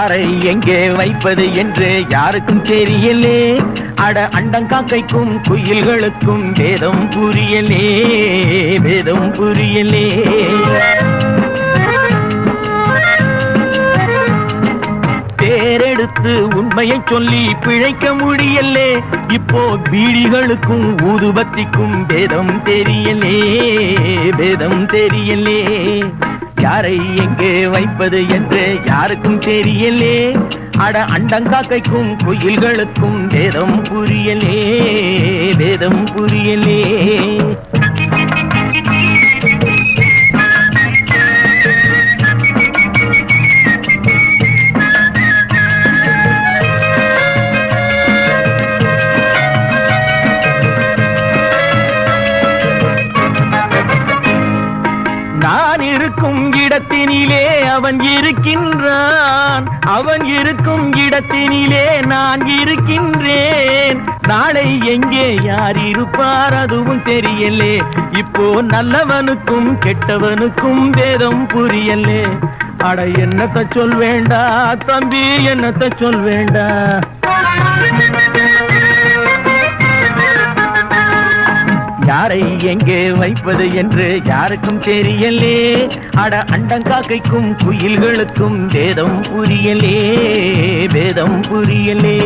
யாரை எங்கே வைப்பது என்று யாருக்கும் தெரியலே. அட அண்டங்காக்கைக்கும் குயில்களுக்கும் வேதம் புரியலே வேதம் புரியலே. பேரெடுத்து உண்மையை சொல்லி பிழைக்க முடியலே. இப்போ பீடிகளுக்கும் ஊதுபத்திக்கும் வேதம் தெரியலே வேதம் தெரியலே. யாரை எங்கே வைப்பது என்று யாருக்கும் தெரியலே. அட அண்டங்காக்கைக்கும் குயில்களுக்கும் வேதம் புரியலே வேதம் புரியலே. அவன் இருக்கின்றான். அவன் இருக்கும் இடத்தினிலே நான் இருக்கின்றேன். நாளை எங்கே யார் இருப்பார் அதுவும் தெரியலே. இப்போ நல்லவனுக்கும் கெட்டவனுக்கும் வேதம் புரியலே. அட என்னத்த சொல் வேண்டா தம்பி என்னத்த சொல் வேண்டா? யாரை எங்கே வைப்பது என்று யாருக்கும் தெரியலே. அட அண்டங்காக்கைக்கும் குயில்களுக்கும் வேதம் புரியலே வேதம் புரியலே.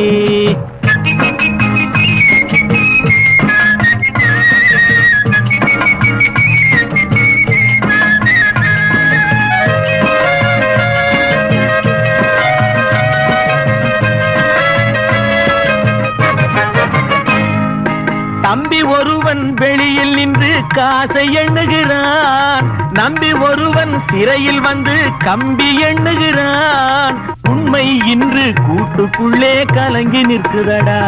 ஒருவன் வெளியில் நின்று காசை எண்ணுகிறான். நம்பி ஒருவன் சிறையில் வந்து கம்பி எண்ணுகிறான். உண்மை இன்று கூட்டுக்குள்ளே கலங்கி நிற்குதடா.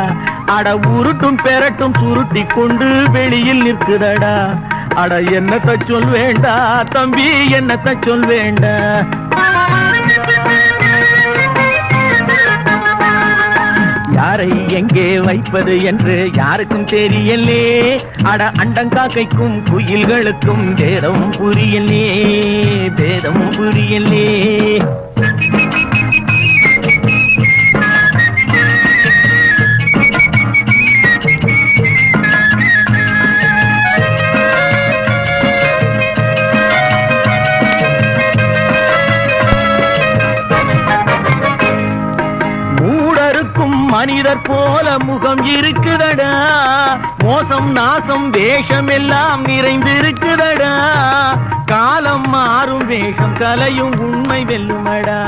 அட உருட்டும் பெரட்டும் சுருட்டி கொண்டு வெளியில் நிற்குதடா. அட என்னத்தை சொல் வேண்டா தம்பி என்னத்தை சொல் வேண்டா? எங்கே வைப்பது என்று யாருக்கும் தெரியலே. அட அண்டங்காக்கைக்கும் குயில்களுக்கும் பேதம் புரியலே பேதம் புரியலே. மனிதர் போல முகம் இருக்குதடா. மோசம் நாசம் வேஷம் எல்லாம் நிறைந்திருக்குதடா. காலம் மாறும் வேஷம் கலையும் உண்மை வெல்லுமடா.